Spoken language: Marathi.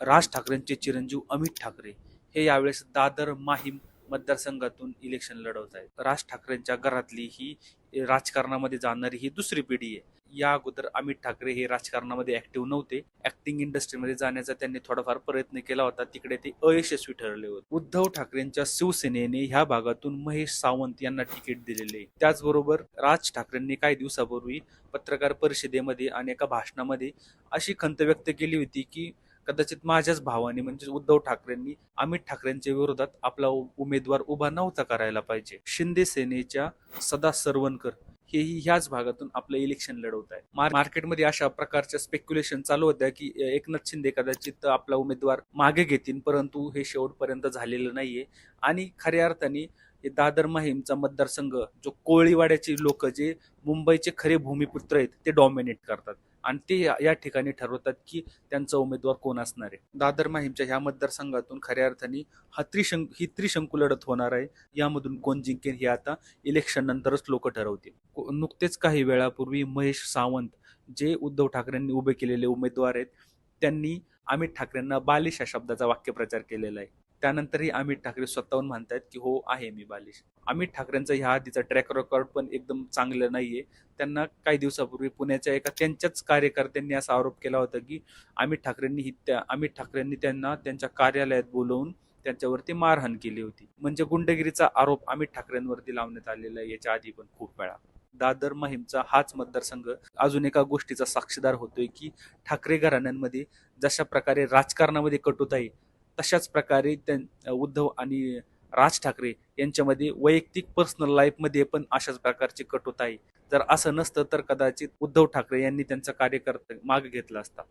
राज ठाकरेंचे चिरंजीव अमित ठाकरे हे यावेळेस दादर माहीम मतदारसंघातून इलेक्शन लढवत आहेत. राज ठाकरेंच्या घरातली ही राजकारणामध्ये जाणारी ही दुसरी पिढी आहे. या अगोदर अमित ठाकरे हे राजकारणामध्ये ऍक्टिव्ह नव्हते. ऍक्टिंग इंडस्ट्रीमध्ये जाण्याचा त्यांनी थोडाफार प्रयत्न केला होता. तिकडे ते अयशस्वी ठरले होते. उद्धव ठाकरेंच्या शिवसेनेने ह्या भागातून महेश सावंत यांना तिकीट दिलेले त्याचबरोबर राज ठाकरेंनी काही दिवसापूर्वी पत्रकार परिषदेमध्ये आणि एका भाषणामध्ये अशी खंत व्यक्त केली होती की कदाचित माझ्याच भावाने म्हणजे उद्धव ठाकरेंनी अमित ठाकरेंच्या विरोधात आपला उ- उमेदवार उभा नव्हता करायला पाहिजे. शिंदे सेनेच्या सदा सरवणकर हेही ह्याच भागातून आपलं इलेक्शन लढवत आहे मार्केटमध्ये अशा प्रकारच्या स्पेक्युलेशन चालू होत्या की एकनाथ शिंदे कदाचित आपला उमेदवार मागे घेतील परंतु हे शेवटपर्यंत झालेलं नाहीये. आणि खऱ्या अर्थाने दादर माहीमचा मतदारसंघ जो कोळीवाड्याचे लोक जे मुंबईचे खरे भूमिपुत्र आहेत ते डॉमिनेट करतात. आणि ते या- या ठिकाणी ठरवतात की त्यांचा उमेदवार कोण असणार आहे. दादर माहीमच्या ह्या मतदारसंघातून खऱ्या अर्थाने हा त्रिशंक ही त्रिशंकू लढत होणार आहे. यामधून कोण जिंकेल हे आता इलेक्शन नंतरच लोक ठरवतील. नुकतेच काही वेळापूर्वी महेश सावंत जे उद्धव ठाकरेंनी उभे केलेले उमेदवार आहेत त्यांनी अमित ठाकरेंना बालिश या शब्दाचा वाक्यप्रचार केलेला आहे. त्यानंतरही अमित ठाकरे स्वतःहून म्हणतायत की हो आहे मी बालिश. अमित ठाकरेंचा ह्या आधीचा ट्रॅक रेकॉर्ड पण एकदम चांगलं नाहीये. त्यांना काही दिवसापूर्वी पुण्याच्या एका त्यांच्याच कार्यकर्त्यांनी असा आरोप केला होता की अमित ठाकरेंनी ही त्या अमित ठाकरेंनी त्यांना त्यांच्या कार्यालयात बोलवून त्यांच्यावरती मारहाण केली होती. म्हणजे गुंडगिरीचा आरोप अमित ठाकरेंवरती लावण्यात आलेला आहे याच्या आधी पण खूप वेळा. दादर माहीमचा हाच मतदारसंघ अजून एका गोष्टीचा साक्षीदार होतोय की ठाकरे घराण्यांमध्ये जशा प्रकारे राजकारणामध्ये कटुताई तशाच प्रकारे त्यां उद्धव आणि राज ठाकरे यांच्यामध्ये वैयक्तिक पर्सनल लाईफमध्ये पण अशाच प्रकारची कटुता आहे. जर असं नसतं तर कदाचित उद्धव ठाकरे यांनी त्यांचा कार्यकर्ता मागे घेतला असता.